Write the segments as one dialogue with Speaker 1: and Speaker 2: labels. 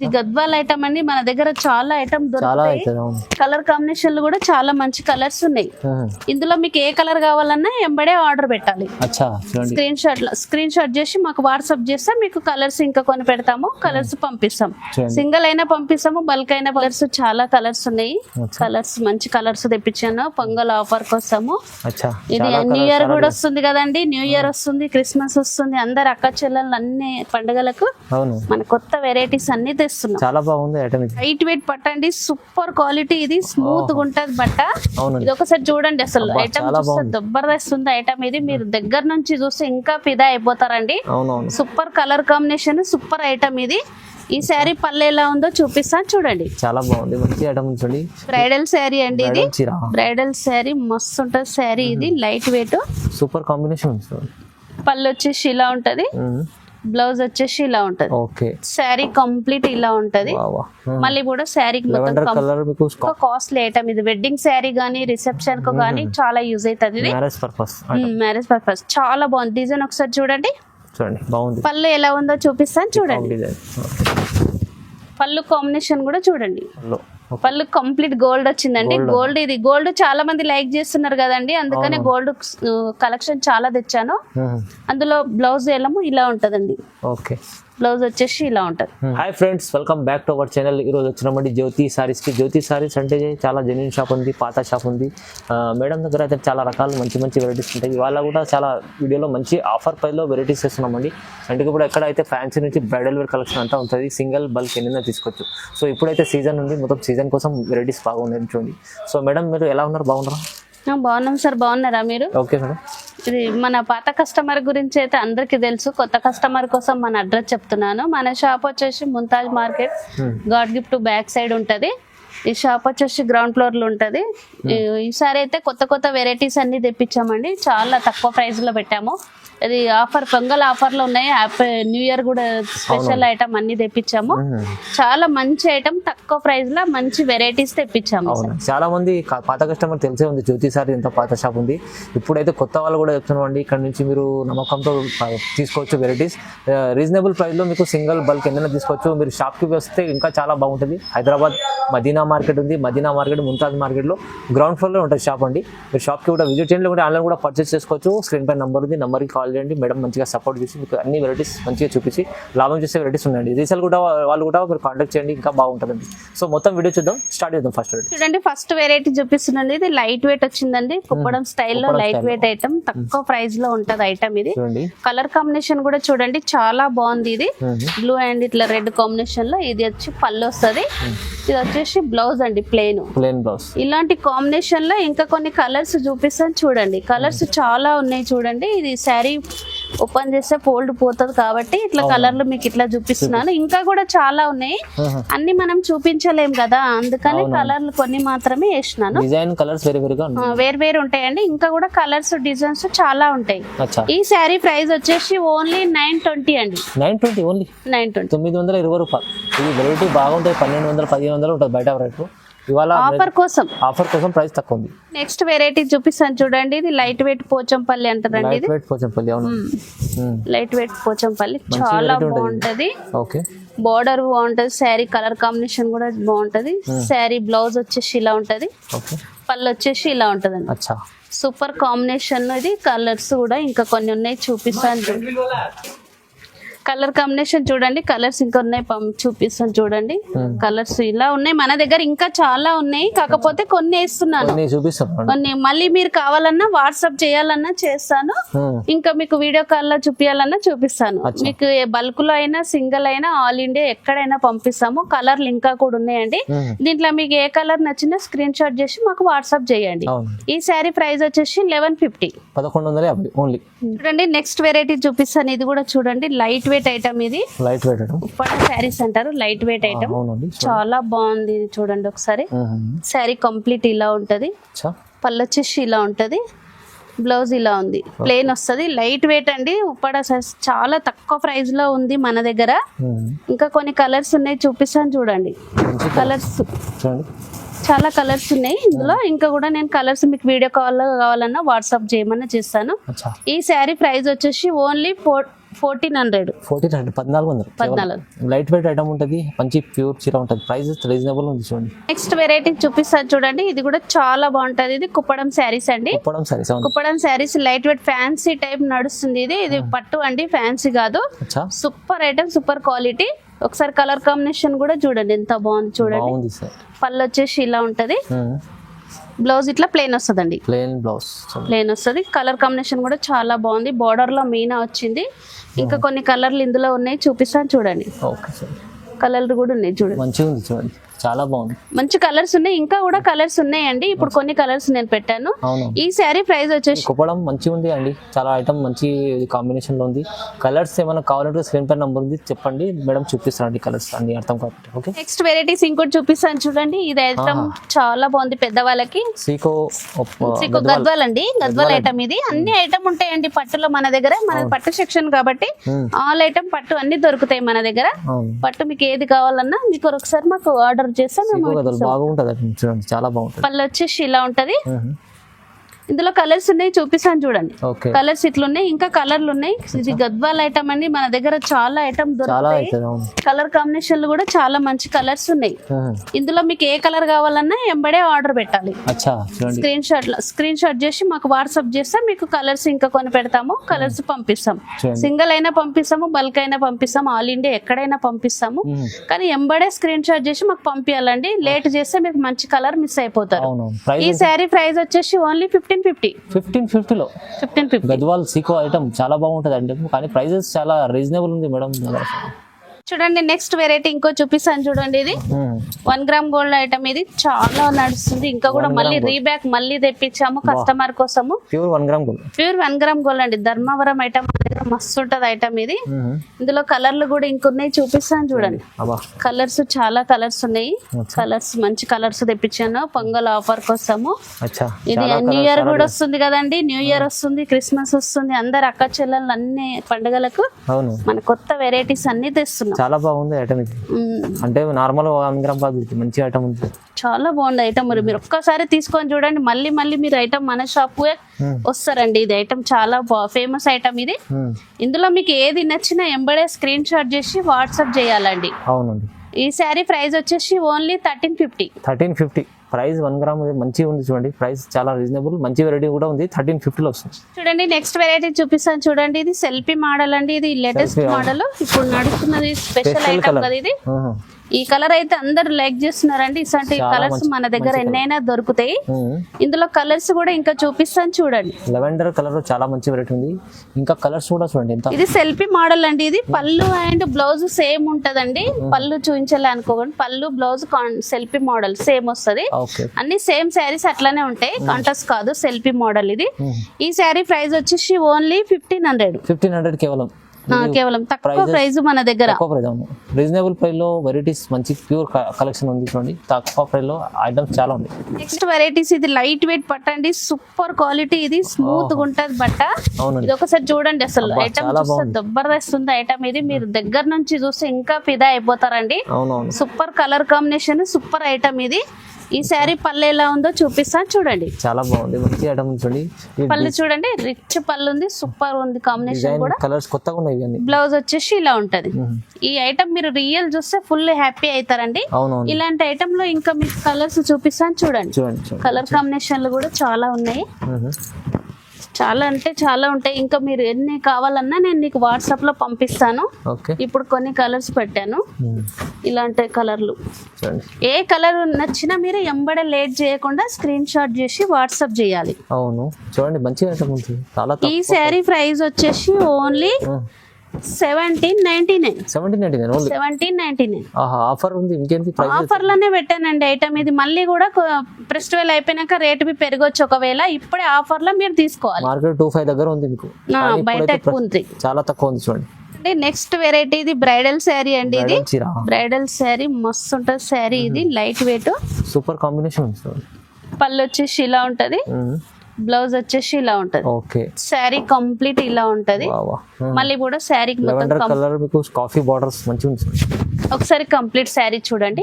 Speaker 1: ఇది గద్వాల్ ఐటమ్ అండి. మన దగ్గర చాలా ఐటమ్ దొరుకుతాయి. కలర్ కాంబినేషన్లు కూడా చాలా మంచి కలర్స్ ఉన్నాయి. ఇందులో మీకు ఏ కలర్ కావాలన్నా ఎంబడే ఆర్డర్ పెట్టాలి. స్క్రీన్ షాట్ స్క్రీన్ షాట్ చేసి మాకు వాట్సాప్ చేస్తే మీకు కలర్స్ ఇంకా కొన్ని పెడతాము. కలర్స్ పంపిస్తాం. సింగిల్ అయినా పంపిస్తాము బల్క్ అయినా కలర్స్ చాలా కలర్స్ ఉన్నాయి. కలర్స్ మంచి కలర్స్ తెప్పించాను. పొంగల్ ఆఫర్ కోసము. ఇది న్యూ ఇయర్ కూడా. వస్తుంది కదండి. న్యూ ఇయర్ వస్తుంది క్రిస్మస్ వస్తుంది. అందరు అక్క చెల్లెళ్ళు అన్ని పండుగలకు మన కొత్త వెరైటీస్ అన్ని తెస్తున్నాం
Speaker 2: చాలా బాగుంది
Speaker 1: లైట్ వెయిట్ పట్టండి సూపర్ క్వాలిటీ ఇది స్మూత్గా ఉంటది బట్ట. ఇది ఒకసారి చూడండి అసలు. ఐటమ్ చూస్తే ఉంది ఐటమ్ ఇది. మీరు దగ్గర నుంచి చూస్తే ఇంకా ఫిదా అయిపోతారండి. Super colour combination super item ఇది. ఈ శారీ పళ్ళు ఎలా ఉందో చూపిస్తాను చూడండి.
Speaker 2: చాలా బాగుంది. మంచి ఐటమ్ చూడండి.
Speaker 1: బ్రైడల్ శారీ అండి ఇది. బ్రైడల్ శారీ మస్తు ఉంటుంది శారీ ఇది లైట్ వెయిట్
Speaker 2: సూపర్ కాంబినేషన్
Speaker 1: పళ్ళు వచ్చేసి ఇలా ఉంటది. బ్లౌజ్ వచ్చేసి ఇలా ఉంటది.
Speaker 2: ఓకే.
Speaker 1: శారీ కంప్లీట్ ఇలా ఉంటది.
Speaker 2: ఉహు.
Speaker 1: మళ్ళీ కూడా శారీకి మొత్తం కాస్ట్లీ ఐటమ్ ఇది. వెడ్డింగ్ శారీ గానీ రిసెప్షన్కు గానీ చాలా యూజ్ అవుతుంది. ఇది
Speaker 2: మ్యారేజ్ పర్పస్
Speaker 1: మ్యారేజ్ పర్పస్ చాలా బాగుంది. డిజైన్ ఒకసారి చూడండి.
Speaker 2: చూడండి బాగుంది.
Speaker 1: పళ్ళు ఎలా ఉందో చూపిస్తాను. చూడండి. పళ్ళు కాంబినేషన్ కూడా చూడండి. పళ్ళు కంప్లీట్ గోల్డ్ వచ్చిందండి. గోల్డ్ ఇది గోల్డ్ చాలా మంది లైక్ చేస్తున్నారు కదండి. అందుకనే గోల్డ్ కలెక్షన్ చాలా తెచ్చాను. అందులో బ్లౌజ్ ఎలము ఇలా ఉంటదండి.
Speaker 2: ఓకే
Speaker 1: బ్లౌజ్ వచ్చేసి ఇలా ఉంటది.
Speaker 2: Hi friends welcome back to our channel ఈరోజు వచ్చినామండి జ్యోతి సారీస్కి. జ్యోతి సారీస్ అంటే చాలా జెన్యున్ షాప్ ఉంది పాత షాప్ ఉంది. మేడం దగ్గర అయితే చాలా రకాలు మంచి మంచి వెరైటీస్ ఉంటాయి. ఇవాళ కూడా చాలా వీడియోలో మంచి ఆఫర్ ప్రైస్లో వెరైటీస్ చేస్తున్నామండి. అంటే ఇప్పుడు ఎక్కడ అయితే ఫ్యాన్సీ నుంచి బ్రైడల్ వేర్ కలెక్షన్ అంతా ఉంటుంది సింగిల్ బల్క్ ఎన్నైనా తీసుకోవచ్చు. సో ఇప్పుడైతే సీజన్ ఉంది మొత్తం సీజన్ కోసం వెరైటీస్ బాగున్నాయి చూడండి. సో మేడం మీరు ఎలా ఉన్నారు? బాగున్నారా?
Speaker 1: బాగున్నాం సార్ బాగున్నారా మీరు?
Speaker 2: ఓకే మేడం
Speaker 1: ఇది మన పాత కస్టమర్ గురించి అయితే అందరికీ తెలుసు. కొత్త కస్టమర్ కోసం మన అడ్రస్ చెప్తున్నాను. మన షాప్ వచ్చేసి Mumtaz market. God gift back side ఉంటది. ఈ షాప్ వచ్చేసి గ్రౌండ్ ఫ్లోర్లో ఉంటది. ఈ- ఈసారి అయితే కొత్త కొత్త వెరైటీస్ అన్ని తెప్పించామండి. చాలా తక్కువ ప్రైస్లో పెట్టాము. ఇది ఆఫర్ పొంగల్ ఆఫర్లో ఉన్నాయి. న్యూ ఇయర్ కూడా స్పెషల్ ఐటమ్ అన్ని తెప్పించాము. చాలా మంచి ఐటమ్ తక్కువ ప్రైస్లో మంచి వెరైటీస్ తెప్పించాము
Speaker 2: చాలా మంది క- పాత కస్టమర్ తెలిసే ఉంది. జ్యోతి సార్ ఇంత పాత షాప్ ఉంది. ఇప్పుడైతే కొత్త వాళ్ళు కూడా చెప్తున్నామండి. ఇక్కడ నుంచి మీరు నమ్మకంతో తీసుకోవచ్చు వెరైటీస్ రీజనబుల్ ప్రైస్లో మీకు సింగిల్ బల్క్ ఎన్నైనా తీసుకోవచ్చు. మీరు షాప్కి వస్తే ఇంకా చాలా బాగుంటుంది. హైదరాబాద్ మదీనా మార్కెట్ ఉంది మదీనా మార్కెట్ ముంతాజ్ మార్కెట్లో గ్రౌండ్ ఫ్లోర్లో ఉంటుంది షాప్ అండి. మీరు షాప్కి కూడా విజిట్ చేయండి కూడా ఆన్లైన్ కూడా పర్చేస్ చేసుకోవచ్చు. స్క్రీన్ పై నెంబర్ ఉంది నెంబర్కి కాల్ చేయండి. మేడం మంచిగా సపోర్ట్ చేసి మీకు అన్ని వెరైటీస్ మంచిగా చూపించి లాభం చేసే వెరైటీస్ ఉన్నాయండి. రీసేల్ కూడా వాళ్ళు కూడా మీరు కాంటాక్ట్ చేయండి ఇంకా బాగుంటుందండి. సో మొత్తం వీడియో చూద్దాం. స్టార్ట్ చేద్దాం ఫస్ట్
Speaker 1: చూడండి ఫస్ట్ వెరైటీ చూపిస్తుందండి ఇది లైట్ వెయిట్ వచ్చిందండి. కుప్పడం స్టైల్లో లైట్. వెయిట్ ఐటమ్ తక్కువ ప్రైస్లో ఉంటది ఐటమ్ ఇది. కలర్ కాంబినేషన్ కూడా చూడండి చాలా బాగుంది ఇది. బ్లూ అండ్ ఇట్లా రెడ్ కాంబినేషన్లో ఇది వచ్చి పళ్ళు వస్తది. ఇది వచ్చేసి బ్లౌజ్ అండి ప్లెయిన్
Speaker 2: ప్లేన్ బ్లౌజ్
Speaker 1: ఇలాంటి కాంబినేషన్లో ఇంకా కొన్ని కలర్స్ చూపిస్తాను చూడండి. కలర్స్ చాలా ఉన్నాయి చూడండి. ఇది శారీ ఓపెన్ చేస్తే ఫోల్డ్ పోతుంది కాబట్టి ఇట్లా కలర్లు మీకు ఇట్లా చూపిస్తున్నాను. ఇంకా కూడా చాలా ఉన్నాయి. అన్ని మనం చూపించలేం కదా అందుకని కలర్లు కొన్ని మాత్రమే వేసినాను.
Speaker 2: డిజైన్ కలర్స్ వేరే
Speaker 1: వేరు ఉంటాయండి. ఇంకా కూడా కలర్స్ డిజైన్స్ చాలా ఉంటాయి. ఈ శారీ ప్రైస్ వచ్చేసి ఓన్లీ నైన్ ట్వంటీ అండి.
Speaker 2: Nine twenty only?
Speaker 1: Nine twenty.
Speaker 2: తొమ్మిది వందల ఇరవై రూపాయలు. ఇది వెరైటీ బాగుంటుంది పన్నెండు వందల పదిహేను వందలు ఉంటుంది బయట రేటు. ఇవాళ
Speaker 1: ఆఫర్ కోసం.
Speaker 2: ఆఫర్ కోసం ప్రైస్ తక్కువ ఉంది
Speaker 1: నెక్స్ట్ వెరైటీ చూపిస్తాను చూడండి. ఇది లైట్ వెయిట్ పోచంపల్లి అంటారండి
Speaker 2: లైట్
Speaker 1: ఇది.
Speaker 2: వెయిట్ పోచంపల్లి అవును.
Speaker 1: Light weight Pochampally. చాలా
Speaker 2: ఉంటది.
Speaker 1: బాగుంటది.
Speaker 2: ఓకే
Speaker 1: బార్డర్ బాగుంటది. శారీ కలర్ కాంబినేషన్ కూడా బాగుంటది. శారీ బ్లౌజ్ వచ్చేసి ఇలా ఉంటది. పళ్ళు వచ్చేసి ఇలా
Speaker 2: అచ్చా.
Speaker 1: సూపర్ కాంబినేషన్ ఇది. కలర్స్ కూడా ఇంకా కొన్ని ఉన్నాయి చూపిస్తాను చూడండి కలర్ కాంబినేషన్ చూడండి. కలర్స్ ఇంకా ఉన్నాయి. చూపిస్తాను చూడండి. కలర్స్ ఇలా ఉన్నాయి. మన దగ్గర ఇంకా చాలా ఉన్నాయి. కాకపోతే కొన్ని వేస్తున్నాను. కొన్ని మళ్ళీ మీరు కావాలన్నా వాట్సాప్ చేయాలన్నా చేస్తాను. ఇంకా మీకు వీడియో కాల్లో చూపించాలన్నా చూపిస్తాను. మీకు బల్క్లో అయినా సింగిల్ అయినా ఆల్ ఇండియా ఎక్కడైనా పంపిస్తాము. కలర్లు ఇంకా కూడా ఉన్నాయండి. దీంట్లో మీకు ఏ కలర్ నచ్చినా స్క్రీన్ షాట్ చేసి మాకు వాట్సాప్ చేయండి. ఈ శారీ ప్రైస్ వచ్చేసి లెవెన్ ఫిఫ్టీ.
Speaker 2: పదకొండు వందల యాభై ఓన్లీ.
Speaker 1: చూడండి. నెక్స్ట్ వెరైటీ చూపిస్తాను. ఇది కూడా చూడండి. లైట్ వెయిట్ ఐటమ్ ఇది.
Speaker 2: Light weight madam
Speaker 1: Uppada saris అంటారు లైట్ వెయిట్ ఐటమ్ చాలా బాగుంది చూడండి ఒకసారి. శారీ కంప్లీట్ ఇలా ఉంటది. పళ్ళు వచ్చేసి ఇలా ఉంటది. బ్లౌజ్ ఇలా ఉంది. ప్లెయిన్ వస్తుంది. లైట్ వెయిట్ అండి. ఉప్పాడ చాలా తక్కువ ప్రైస్లో ఉంది మన దగ్గర. ఇంకా కొన్ని కలర్స్ ఉన్నాయి చూపిస్తాను చూడండి. కలర్స్ చాలా కలర్స్ ఉన్నాయి ఇందులో. ఇంకా కూడా నేను కలర్స్ మీకు వీడియో కాల్ కావాలన్నా వాట్సాప్ చేయమన్నా చేస్తాను. ఈ శారీ ప్రైస్ వచ్చేసి only four fourteen hundred.
Speaker 2: Fourteen hundred పద్నాలుగు వందలు.
Speaker 1: పద్నాలుగు.
Speaker 2: లైట్ వెయిట్ ఐటమ్ ఉంటుంది మంచి ప్యూర్ చీర ఉంటుంది. ప్రైస్ రీజనబుల్ ఉంది చూడండి.
Speaker 1: నెక్స్ట్ వెరైటీ చూపిస్తాను చూడండి. ఇది కూడా చాలా బాగుంటది. ఇది కుప్పడం శారీస్ అండి.
Speaker 2: Kuppadam seven
Speaker 1: Kuppadam saris light weight fancy type నడుస్తుంది ఇది. ఇది పట్టు అండి ఫ్యాన్సీ కాదు. Super item super quality. ఒకసారి కలర్ కాంబినేషన్ కూడా చూడండి ఎంత బాగుంది చూడండి. పళ్ళు వచ్చేసి ఇలా ఉంటది. బ్లౌజ్ ఇట్లా ప్లెయిన్ వస్తుందండి.
Speaker 2: ప్లెయిన్ బ్లౌజ్
Speaker 1: ప్లెయిన్ వస్తుంది. కలర్ కాంబినేషన్ కూడా చాలా బాగుంది. బార్డర్లో మీనా వచ్చింది. ఇంకా కొన్ని కలర్లు ఇందులో ఉన్నాయి. చూపిస్తాను చూడండి.
Speaker 2: ఓకే సార్
Speaker 1: కలర్లు కూడా ఉన్నాయి చూడండి.
Speaker 2: మంచిగా ఉంది చూడండి. చాలా బాగుంది.
Speaker 1: మంచి కలర్స్ ఉన్నాయి. ఇంకా కూడా కలర్స్ ఉన్నాయండి. ఇప్పుడు కొన్ని కలర్స్ నేను పెట్టాను. ఈ శారీ ప్రైస్ వచ్చేసి
Speaker 2: కుప్పడం మంచిగా ఉంది అండి. చాలా ఐటమ్ మంచి కాంబినేషన్లో ఉంది. కలర్స్ ఏమైనా కావాలంటే స్క్రీన్ పై నంబర్ ఉంది. చెప్పండి. మేడం చూపిస్తానండి కలర్స్ అన్ని అర్థం కాబట్టి ఓకే
Speaker 1: నెక్స్ట్ వెరైటీస్ ఇంకోటి చూపిస్తాను చూడండి. ఇది ఐటమ్ చాలా బాగుంది పెద్దవాళ్ళకి.
Speaker 2: సీకో
Speaker 1: సిక్కు గద్వాల్ అండి. గద్వాల్ ఐటమ్ ఇది. అన్ని ఐటమ్ ఉంటాయండి పట్టులో మన దగ్గర. మన పట్టు సెక్షన్ కాబట్టి ఆల్ ఐటమ్ పట్టు అన్ని దొరుకుతాయి మన దగ్గర. పట్టు మీకు ఏది కావాలన్నా మీకు ఒకసారి మాకు ఆర్డర్ చేస్తే
Speaker 2: బాగుంటుంది చాలా బాగుంటుంది.
Speaker 1: పళ్ళు వచ్చేసి ఇలా ఉంటది. ఇందులో కలర్స్ ఉన్నాయి చూపిస్తాను చూడండి. కలర్స్ ఇట్లా ఉన్నాయి ఇంకా కలర్లు ఉన్నాయి ఇది గద్వాల్ ఐటమ్ అండి మన దగ్గర చాలా ఐటమ్ దొరుకుతాయి. కలర్ కాంబినేషన్లు కూడా చాలా మంచి కలర్స్ ఉన్నాయి. ఇందులో మీకు ఏ కలర్ కావాలన్నా ఎంబడే ఆర్డర్ పెట్టాలి. స్క్రీన్ షాట్ స్క్రీన్ షాట్ చేసి మాకు వాట్సాప్ చేస్తే మీకు కలర్స్ ఇంకా కొన్ని పెడతాము కలర్స్ పంపిస్తాం సింగిల్ అయినా పంపిస్తాము బల్క్ అయినా పంపిస్తాము ఆల్ ఇండియా ఎక్కడైనా పంపిస్తాము. కానీ ఎంబడే స్క్రీన్ షాట్ చేసి మాకు పంపించాలండి లేట్ చేస్తే మీకు మంచి కలర్ మిస్ అయిపోతారు. ఈ శారీ ప్రైస్ వచ్చేసి ఓన్లీ ఫిఫ్టీన్ ఫిఫ్టీ.
Speaker 2: ఫిఫ్టీన్ ఫిఫ్టీలో?
Speaker 1: Fifteen fifty.
Speaker 2: గద్వాల్ సీకో ఐటమ్ చాలా బాగుంటుంది అండి కానీ ప్రైజెస్ చాలా రీజనబుల్ ఉంది మేడం.
Speaker 1: చూడండి నెక్స్ట్ వెరైటీ ఇంకో చూపిస్తాను చూడండి ఇది. వన్ గ్రామ్ గోల్డ్ ఐటమ్ ఇది. చాలా నడుస్తుంది. ఇంకా కూడా మళ్ళీ రీబ్యాక్ మళ్ళీ తెప్పించాము కస్టమర్ కోసము.
Speaker 2: Pure one gram gold
Speaker 1: pure one gram gold అండి. ధర్మవరం ఐటమ్ దగ్గర మస్తు ఉంటది ఐటమ్ ఇది. ఇందులో కలర్లు కూడా ఇంకొన్నాయి చూపిస్తాను చూడండి. కలర్స్ చాలా కలర్స్ ఉన్నాయి. కలర్స్ మంచి కలర్స్ తెప్పించాను. పొంగల్ ఆఫర్ కోసము. ఇది న్యూ ఇయర్ కూడా వస్తుంది కదండి. న్యూ ఇయర్ వస్తుంది క్రిస్మస్ వస్తుంది. అందరు అక్క చెల్లెళ్ళు అన్ని పండుగలకు మన కొత్త వెరైటీస్ అన్ని తెస్తున్నాం.
Speaker 2: చాలా బాగుంది ఐటమ్ ఇది. అంటే నార్మల్ గ్రామ్ కాదు ఇది మంచి ఐటమ్ ఉంది.
Speaker 1: చాలా బాగుంది ఐటమ్ మరి. మీరు ఒక్కసారి తీసుకొని చూడండి. మళ్ళీ మళ్ళీ మీరు ఐటమ్ మన షాప్ వస్తారండి. ఇది ఐటమ్ చాలా ఫేమస్ ఐటమ్ ఇది. ఇందులో మీకు ఏది నచ్చినా ఎంబడే స్క్రీన్ షాట్ చేసి వాట్సాప్ చేయాలండి.
Speaker 2: అవునండి.
Speaker 1: ఈ శారీ ప్రైస్ వచ్చేసి only thirteen fifty
Speaker 2: thirteen fifty price one gram మంచిగా ఉంది చూడండి. ప్రైస్ చాలా రీజనబుల్ మంచి వెరైటీ కూడా ఉంది. థర్టీన్ ఫిఫ్టీలో వస్తుంది.
Speaker 1: చూడండి నెక్స్ట్ వెరైటీ చూపిస్తాను చూడండి. ఇది సెల్ఫీ మోడల్ అండి ఇది లేటెస్ట్ మోడల్ ఇప్పుడు నడుస్తున్నది స్పెషల్ ఐటమ్. కదా ఇది. ఈ కలర్ అయితే అందరు లైక్ చేస్తున్నారండి.
Speaker 2: చాలా
Speaker 1: కలర్స్ మన దగ్గర ఎన్నైనా దొరుకుతాయి. ఇందులో కలర్స్ కూడా ఇంకా చూపిస్తాను చూడండి.
Speaker 2: లెవెండర్ కలర్ చాలా మంచి వెరైటీ ఉంది. ఇంకా కలర్స్ కూడా చూడండి
Speaker 1: ఇది సెల్ఫీ మోడల్ అండి ఇది. పళ్ళు అండ్ బ్లౌజ్ సేమ్ ఉంటదండి. పళ్ళు చూపించాలి అనుకోకండి. పళ్ళు బ్లౌజ్ సెల్ఫీ మోడల్ సేమ్ వస్తది. అన్ని సేమ్ శారీస్ అట్లానే ఉంటాయి. కాంటస్ కాదు సెల్ఫీ మోడల్ ఇది. ఈ శారీ ప్రైస్ వచ్చేసి only fifteen hundred.
Speaker 2: Fifteen hundred కేవలం.
Speaker 1: కేవలం తక్కువ ప్రైస్ మన దగ్గర
Speaker 2: తక్కువ ప్రైస్ అవును రీజనబుల్ ప్రైస్లో వెరైటీస్ మంచి ప్యూర్ కలెక్షన్ ఉంది చూడండి తక్కువ ప్రైస్లో ఐటమ్స్ చాలా ఉంది
Speaker 1: నెక్స్ట్ వెరైటీస్ ఇది లైట్ వెయిట్ పట్టండి సూపర్ క్వాలిటీ ఇది స్మూత్గా ఉంటది బట్ట ఇది ఒకసారి చూడండి అసలు ఐటమ్ జబర్దస్త్ ఉంది ఐటమ్ ఇది మీరు దగ్గర నుంచి చూస్తే ఇంకా ఫిదా అయిపోతారండి super colour combination super item ఇది ఈ శారీ పళ్ళు ఎలా ఉందో చూపిస్తాను చూడండి.
Speaker 2: చాలా బాగుంది మంచి ఐటమ్ చూడండి
Speaker 1: పళ్ళు చూడండి రిచ్ పళ్ళు ఉంది సూపర్ ఉంది కాంబినేషన్ కూడా.
Speaker 2: కలర్స్ కొత్తగా ఉన్నాయి ఇవన్నీ.
Speaker 1: బ్లౌజ్ వచ్చేసి ఇలా ఉంటది. ఈ ఐటమ్ మీరు రియల్ చూస్తే ఫుల్ హ్యాపీ అవుతారండి ఇలాంటి ఐటమ్లో ఇంకా మీకు కలర్స్ చూపిస్తాను చూడండి. కలర్ కాంబినేషన్లు కూడా చాలా ఉన్నాయి. చాలా అంటే చాలా ఉంటాయి. ఇంకా మీరు ఎన్ని కావాలన్నా నేను నీకు వాట్సాప్లో పంపిస్తాను.
Speaker 2: ఓకే.
Speaker 1: ఇప్పుడు కొన్ని కలర్స్ పెట్టాను.
Speaker 2: మ్మ్.
Speaker 1: ఇలాంటి కలర్లు. ఏ కలర్ నచ్చినా మీరు ఎంబడే లేట్ చేయకుండా స్క్రీన్ షాట్ చేసి వాట్సాప్ చేయాలి.
Speaker 2: అవును. చూడండి మంచి ఐటమ్ ఉంది చాలా
Speaker 1: ఈ శారీ ప్రైస్ వచ్చేసి only seventeen ninety nine
Speaker 2: seventeen ninety nine
Speaker 1: seventeen ninety nine
Speaker 2: offer ఉంది ఇంకేంటి ప్రైస్
Speaker 1: ఆఫర్లోనే పెట్టానండి ఐటమ్ ఇది. మళ్ళీ కూడా ఫెస్టివల్ అయిపోయినాక రేట్ బి పెరగొచ్చు ఒకవేళ. ఇప్పుడే ఆఫర్లో మీరు తీసుకోవాలి.
Speaker 2: మార్కెట్ టూ ఫైవ్ దగ్గర ఉంది మీకు.
Speaker 1: బయట ఎక్కువ ఉంది.
Speaker 2: చాలా తక్కువ ఉంది చూడండి.
Speaker 1: అంటే నెక్స్ట్ వెరైటీ ఇది బ్రైడల్ శారీ అండి ఇది. బ్రైడల్ శారీ మస్తు ఉంటుంది శారీ ఇది లైట్ వెయిట్
Speaker 2: సూపర్ కాంబినేషన్
Speaker 1: పళ్ళు వచ్చేసి ఇలా ఉంటది. బ్లౌజ్ వచ్చేసి ఇలా ఉంటది.
Speaker 2: ఓకే.
Speaker 1: శారీ కంప్లీట్ ఇలా ఉంటది. మళ్ళీ కూడా
Speaker 2: కలర్ మీకు కాఫీ బార్డర్స్ మంచిగా
Speaker 1: ఒకసారి కంప్లీట్ శారీ చూడండి.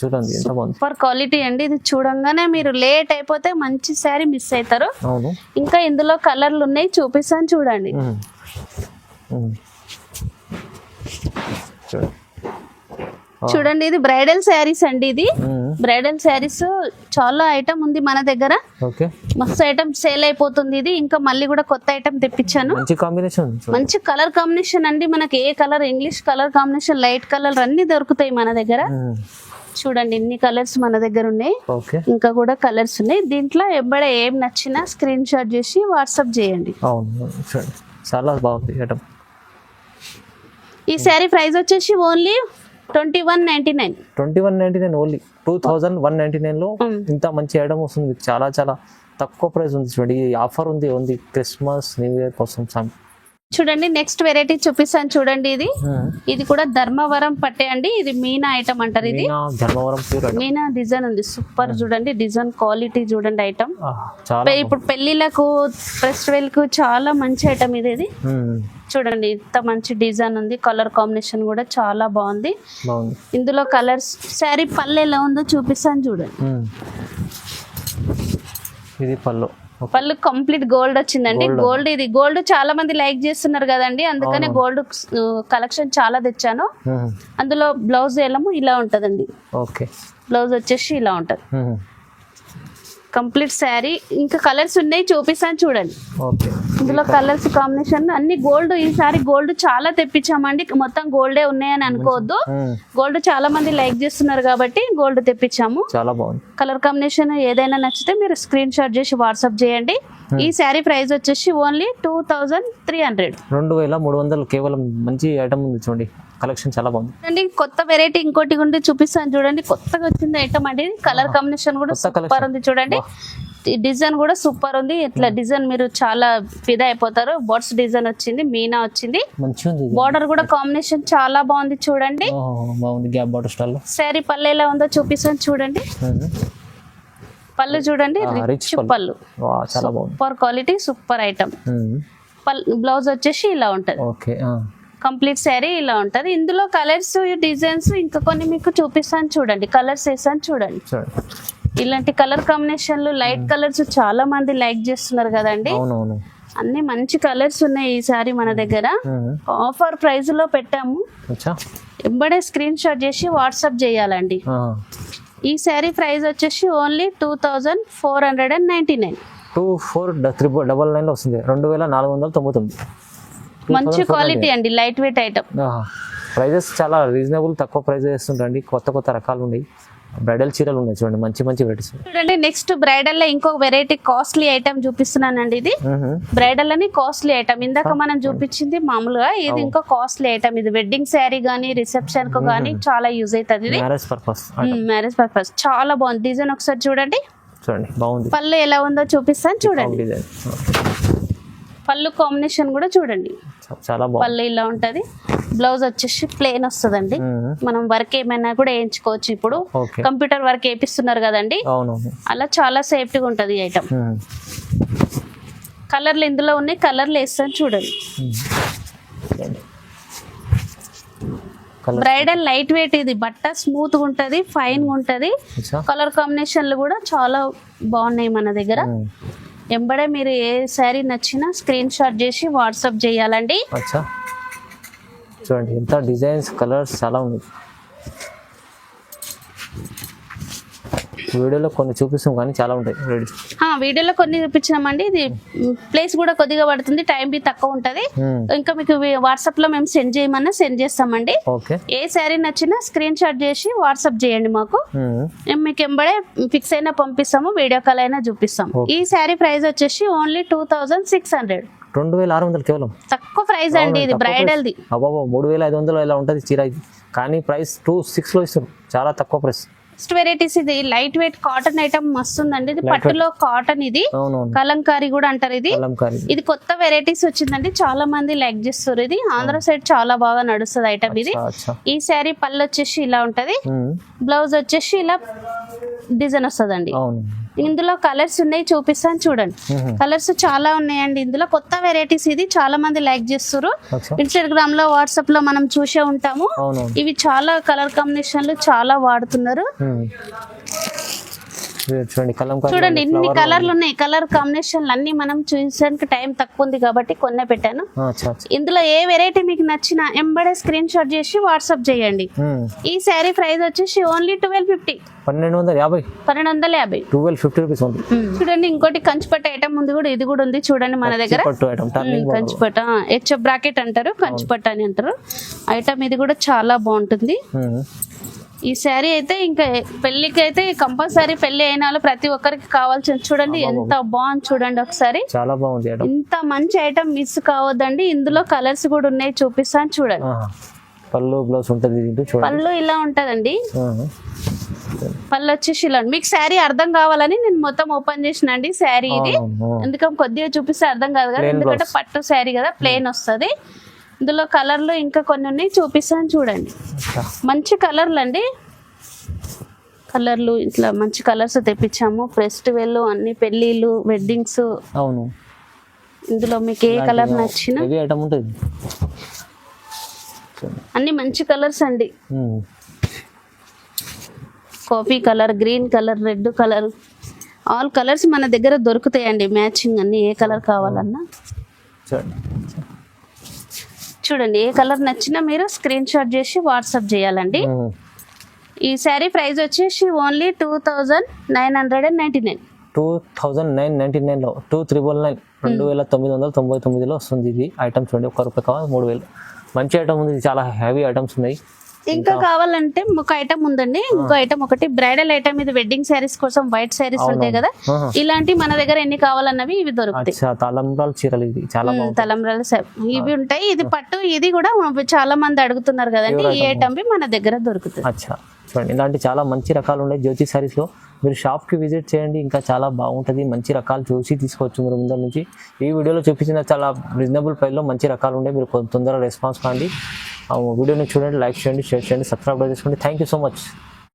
Speaker 2: చూడండి
Speaker 1: సూపర్ క్వాలిటీ అండి. ఇది చూడంగానే మీరు లేట్ అయిపోతే మంచి శారీ మిస్ అవుతారు. ఇంకా ఇందులో కలర్లు ఉన్నాయి చూపిస్తాను చూడండి.
Speaker 2: చూడండి
Speaker 1: చూడండి ఇది బ్రైడల్ శారీస్ అండి ఇది. బ్రైడల్ శారీస్ చాలా ఐటమ్ ఉంది మన దగ్గర. మస్తు ఐటమ్ సేల్ అయిపోతుంది ఇది. ఇంకా మళ్ళీ కూడా కొత్త ఐటమ్ తెప్పించాను.
Speaker 2: మంచి కాంబినేషన్
Speaker 1: కలర్ కాంబినేషన్ అండి. మనకి ఏ colour English colour combination light colour అన్ని దొరుకుతాయి మన దగ్గర. చూడండి ఇన్ని కలర్స్ మన దగ్గర ఉన్నాయి.
Speaker 2: ఓకే.
Speaker 1: ఇంకా కూడా కలర్స్ ఉన్నాయి. దీంట్లో ఎబ్బడే ఏం నచ్చినా స్క్రీన్ షాట్ చేసి వాట్సాప్ చేయండి.
Speaker 2: చాలా బాగుంది
Speaker 1: ఈ శారీ ప్రైస్ వచ్చేసి only twenty one ninety nine
Speaker 2: twenty one ninety nine only two thousand one ninety నైన్లో. ఇంత మంచి ఐటమ్ వస్తుంది. చాలా చాలా తక్కువ ప్రైస్ ఉంది చూడండి. ఈ ఆఫర్ ఉంది ఉంది. క్రిస్మస్ న్యూ ఇయర్ కోసం
Speaker 1: చూడండి నెక్స్ట్ వెరైటీ చూపిస్తాను చూడండి ఇది. ఇది కూడా ధర్మవరం పట్టే అండి. ఇది మీనా ఐటమ్ అంటారు ఇది.
Speaker 2: మీనా ధర్మవరం
Speaker 1: మీనా డిజైన్ ఉంది. సూపర్ చూడండి డిజైన్ క్వాలిటీ చూడండి ఐటమ్ ఇప్పుడు పెళ్ళిలకు ఫెస్టివల్కు చాలా మంచి ఐటమ్ ఇది ఇది.
Speaker 2: మ్మ్.
Speaker 1: చూడండి ఇంత మంచి డిజైన్ ఉంది. కలర్ కాంబినేషన్ కూడా చాలా బాగుంది. ఇందులో కలర్స్ శారీ పళ్ళు ఎలా ఉందో చూపిస్తాను చూడండి.
Speaker 2: ఇది పళ్ళు.
Speaker 1: పళ్ళు కంప్లీట్ గోల్డ్ వచ్చిందండి. గోల్డ్. ఇది. గోల్డ్ చాలా మంది లైక్ చేస్తున్నారు కదండి. అందుకనే గోల్డ్ కలెక్షన్ చాలా తెచ్చాను. అందులో బ్లౌజ్ ఎలము ఇలా ఉంటదండి.
Speaker 2: ఓకే.
Speaker 1: బ్లౌజ్ వచ్చేసి ఇలా ఉంటది. కంప్లీట్ శారీ. ఇంకా కలర్స్ ఉన్నాయి చూపిస్తాను చూడండి.
Speaker 2: ఓకే.
Speaker 1: ఇందులో కలర్స్ కాంబినేషన్ అన్ని గోల్డ్ ఈసారి గోల్డ్ చాలా తెప్పించామండి. మొత్తం గోల్డే ఉన్నాయని అనుకోవద్దు. గోల్డ్ చాలా మంది లైక్ చేస్తున్నారు కాబట్టి గోల్డ్ తెప్పించాము.
Speaker 2: చాలా బాగుంది.
Speaker 1: కలర్ కాంబినేషన్ ఏదైనా నచ్చితే మీరు స్క్రీన్ షాట్ చేసి వాట్సాప్ చేయండి. ఈ శారీ ప్రైస్ వచ్చేసి only two thousand three hundred.
Speaker 2: రెండు వేల మూడు వందలు కేవలం మంచి ఐటమ్ ఉంది చూడండి. కలెక్షన్ చాలా బాగుంది.
Speaker 1: అండి కొత్త వెరైటీ ఇంకోటి ఉండి చూపిస్తాను చూడండి. కొత్తగా వచ్చింది ఐటమ్ అండి. కలర్ కాంబినేషన్ కూడా
Speaker 2: కొత్త
Speaker 1: సూపర్. ఉంది చూడండి. డిజైన్ కూడా సూపర్ ఉంది. ఇట్లా డిజైన్ మీరు చాలా ఫిదా అయిపోతారు. బోట్స్ డిజైన్ వచ్చింది మీనా వచ్చింది. బార్డర్ కూడా కాంబినేషన్ చాలా బాగుంది చూడండి.
Speaker 2: ఓహో, బాగుంది. గ్యాప్ బాటర్ స్టైల్లో
Speaker 1: శారీ పళ్ళు ఎలా ఉందో చూపిస్తాను చూడండి. పళ్ళు చూడండి రిచ్
Speaker 2: పళ్ళు.
Speaker 1: Super quality super item. Blouse వచ్చేసి ఇలా ఉంటది. కంప్లీట్ శారీ ఇలా ఉంటది. ఇందులో కలర్స్ డిజైన్స్ ఇంకా కొన్ని మీకు చూపిస్తాను చూడండి. కలర్స్ వేసాను చూడండి. ఇలాంటి కలర్ కాంబినేషన్లు లైట్ కలర్స్ చాలా మంది లైక్ చేస్తున్నారు కదండి. అన్ని మంచి కలర్స్ ఉన్నాయి ఈ సారీ మన దగ్గర. ఆఫర్ ప్రైస్లో పెట్టాము ఎంబడే స్క్రీన్ షాట్ చేసి వాట్సాప్ చేయాలండి. ఈ శారీ ప్రైస్ వచ్చేసి only two thousand four hundred and ninety nine.
Speaker 2: Two four triple double నైన్లో వస్తుంది. రెండు వేల నాలుగు వందల తొంభై తొమ్మిది.
Speaker 1: మంచి క్వాలిటీ అండి లైట్ వెయిట్ ఐటమ్
Speaker 2: ప్రైజెస్ చాలా రీజనబుల్ తక్కువ ప్రైస్ ఇస్తుంటండి కొత్త కొత్త రకాలు ఉన్నాయి బ్రైడల్ చీరలు ఉన్నాయి చూడండి మంచి మంచి వెరైటీస్
Speaker 1: చూడండి నెక్స్ట్ బ్రైడల్లో ఇంకొక వెరైటీ కాస్ట్లీ ఐటమ్ చూపిస్తున్నానండి ఇది. బ్రైడల్ అని కాస్ట్లీ ఐటమ్ ఇందాక మనం చూపించింది మామూలుగా ఇది ఇంకా కాస్ట్లీ ఐటమ్ ఇది వెడ్డింగ్ శారీ గానీ రిసెప్షన్కు గానీ చాలా యూజ్ అవుతుంది ఇది.
Speaker 2: మ్యారేజ్ పర్పస్
Speaker 1: మ్యారేజ్ పర్పస్ చాలా బాగుంది. డిజైన్ ఒకసారి చూడండి.
Speaker 2: చూడండి బాగుంది.
Speaker 1: పళ్ళు ఎలా ఉందో చూపిస్తాను చూడండి. పళ్ళు కాంబినేషన్ కూడా చూడండి.
Speaker 2: చాలా బాగుంది.
Speaker 1: పళ్ళు ఇలా ఉంటది. బ్లౌజ్ వచ్చేసి ప్లేన్ వస్తుందండి. మనం వర్క్ ఏమైనా కూడా వేయించుకోవచ్చు ఇప్పుడు. కంప్యూటర్ వర్క్ వేపిస్తున్నారు కదండి. అలా చాలా సేఫ్టీగా ఉంటది ఈ ఐటమ్. కలర్లు ఇందులో ఉన్నాయి కలర్లు వేస్తాను చూడండి. బ్రైడల్ లైట్ వెయిట్ ఇది బట్ట స్మూత్గా ఉంటది ఫైన్గా ఉంటది. కలర్ కాంబినేషన్లు కూడా చాలా బాగున్నాయి మన దగ్గర. ఎంబడే మీరు ఏ శారీ నచ్చినా స్క్రీన్ షాట్ చేసి వాట్సాప్ చేయాలండి.
Speaker 2: చూడండి. ఎంత డిజైన్స్ కలర్స్ చాలా ఉన్నాయి. వీడియోలో కొన్ని చూపిస్తాం కానీ చాలా ఉంటాయి.
Speaker 1: వీడియోలో కొన్ని చూపించినామండి. ఇది ప్లేస్ కూడా కొద్దిగా పడుతుంది. టైం బి తక్కువ ఉంటది. ఇంకా మీకు వాట్సాప్లో మేము సెండ్ చేయమన్నా సెండ్ చేస్తామండి.
Speaker 2: ఓకే
Speaker 1: ఏ శారీ నచ్చినా స్క్రీన్ షాట్ చేసి వాట్సాప్ చేయండి మాకు. మేము మీకు ఎంబడే ఫిక్స్ అయినా పంపిస్తాము వీడియో కాల్ అయినా చూపిస్తాము. ఈ శారీ ప్రైస్ వచ్చేసి only two thousand six hundred
Speaker 2: రెండు వేల ఆరు వందలు కేవలం.
Speaker 1: తక్కువ ప్రైస్ అండి ఇది బ్రైడల్ ది
Speaker 2: అబ్బాబా మూడు వేల ఐదు వందలు ఇలా ఉంటుంది చీర ఇది? కానీ ప్రైస్ టూ సిక్స్లో ఇస్తారు చాలా తక్కువ ప్రైస్.
Speaker 1: నెక్స్ట్ వెరైటీస్ ఇది. లైట్ వెయిట్ కాటన్ ఐటమ్ మస్తు ఉందండి. ఇది పట్టులో కాటన్ ఇది. కలంకారీ కూడా అంటారు ఇది. ఇది కొత్త వెరైటీస్ వచ్చిందండి. చాలా మంది లైక్ చేస్తారు ఇది. ఆంధ్ర సైడ్ చాలా బాగా నడుస్తుంది ఐటమ్ ఇది. ఈ శారీ పళ్ళు వచ్చేసి ఇలా ఉంటది. బ్లౌజ్ వచ్చేసి ఇలా డిజైన్ వస్తుందండి. ఇందులో కలర్స్ ఉన్నాయి చూపిస్తాను చూడండి. కలర్స్ చాలా ఉన్నాయండి ఇందులో. కొత్త వెరైటీస్ ఇది చాలా మంది లైక్ చేస్తారు ఇన్స్టాగ్రామ్లో వాట్సాప్లో మనం చూసే ఉంటాము. ఇవి చాలా కలర్ కాంబినేషన్లు చాలా వాడుతున్నారు.
Speaker 2: చూడండి
Speaker 1: చూడండి ఇన్ని కలర్లు ఉన్నాయి కలర్ కాంబినేషన్లు అన్ని మనం చూసడానికి టైం తక్కువ ఉంది కాబట్టి కొన్నే పెట్టాను. ఇందులో ఏ వెరైటీ మీకు నచ్చిన ఎంబడే స్క్రీన్ షాట్ చేసి వాట్సాప్ చేయండి. ఈ శారీ ప్రైస్ వచ్చేసి ఓన్లీ ట్వెల్వ్ ఫిఫ్టీ
Speaker 2: పన్నెండు వందల యాభై.
Speaker 1: పన్నెండు వందల యాభై.
Speaker 2: ట్వెల్వ్ ఫిఫ్టీ రూపీస్ ఉంది.
Speaker 1: చూడండి ఇంకోటి కంచిపట్ట ఐటమ్ ఉంది కూడా ఇది కూడా ఉంది. చూడండి మన దగ్గర. కంచిపట్ట. హెచ్ బ్రాకెట్ అంటారు కంచిపట్ట అని అంటారు. ఐటమ్ ఇది కూడా చాలా బాగుంటుంది. ఈ శారీ అయితే ఇంకా పెళ్ళికి అయితే కంపల్సరీ పెళ్ళి అయిన ప్రతి ఒక్కరికి కావాల్సిన చూడండి ఎంత బాగుంది. చూడండి ఒకసారి.
Speaker 2: చాలా బాగుంది
Speaker 1: ఇంత మంచి ఐటమ్ మిస్ కావద్దండి. ఇందులో కలర్స్ కూడా ఉన్నాయి చూపిస్తాను చూడండి.
Speaker 2: పళ్ళు బ్లౌజ్ ఉంటుంది
Speaker 1: పళ్ళు ఇలా ఉంటదండి. పళ్ళు వచ్చేసి ఇలా. మీకు శారీ అర్థం కావాలని నేను మొత్తం ఓపెన్ చేసినండి శారీ ఇది. ఎందుకంటే కొద్దిగా చూపిస్తే అర్థం కాదు కదా ఎందుకంటే పట్టు శారీ కదా ప్లేన్ వస్తది. ఇందులో కలర్లు ఇంకా కొన్ని ఉన్నాయి చూపిస్తాను చూడండి. మంచి కలర్లు అండి కలర్లు ఇట్లా మంచి కలర్స్ తెప్పించాము. ఫెస్టివల్ అన్ని పెళ్ళిళ్ళు వెడ్డింగ్స్
Speaker 2: అవును.
Speaker 1: ఇందులో మీకు ఏ కలర్ నచ్చినా? అన్ని మంచి కలర్స్ అండి. Coffee colour green colour red colour. All colours మన దగ్గర దొరుకుతాయండి. మ్యాచింగ్ అన్ని ఏ కలర్ కావాలన్నా.
Speaker 2: చూడండి.
Speaker 1: చూడండి ఏ కలర్ నచ్చినా మీరు స్క్రీన్ షాట్ చేసి వాట్సాప్ చేయాలండి. ఈ శారీ ప్రైస్ వచ్చేసి only two thousand nine hundred and ninety nine
Speaker 2: two thousand nine ninety నైన్లో టూ త్రిబుల్ నైన్ రెండు వేల తొమ్మిది వందల తొంభై తొమ్మిదిలో వస్తుంది ఇది. ఐటమ్ చూడండి ఒక్క రూపాయి కావాలి మూడు వేలు. మంచి ఐటమ్ ఉంది చాలా హెవీ ఐటమ్స్ ఉన్నాయి.
Speaker 1: ఇంకా కావాలంటే ఒక ఐటమ్ ఉందండి. ఇంకో ఐటమ్ ఒకటి. బ్రైడల్ ఐటమ్ ఇది వెడ్డింగ్ శారీస్ కోసం వైట్ శారీస్ ఉంటాయి కదా. ఇలాంటి మన దగ్గర ఎన్ని కావాలన్నవి ఇవి దొరుకుతాయి.
Speaker 2: తలంబ్రాల చీరలు ఇది చాలా
Speaker 1: తలంబ్రాల ఇవి ఉంటాయి. ఇది పట్టు ఇది కూడా చాలా మంది అడుగుతున్నారు కదండి. ఈ ఐటమ్ మన దగ్గర దొరుకుతుంది
Speaker 2: ఇలాంటి చాలా మంచి రకాలు ఉన్నాయి జ్యోతి సారీస్లో మీరు షాప్కి విజిట్ చేయండి. ఇంకా చాలా బాగుంటుంది. మంచి రకాలు చూసి తీసుకోవచ్చు మీరు ముందర నుంచి. ఈ వీడియోలో చూపించిన చాలా రీజనబుల్ ప్రైస్లో మంచి రకాలు ఉన్నాయి మీరు కొంత తొందరగా రెస్పాన్స్ కాండి వీడియోని చూడండి లైక్ చేయండి షేర్ చేయండి సబ్స్క్రైబ్ చేసుకోండి. Thank you so much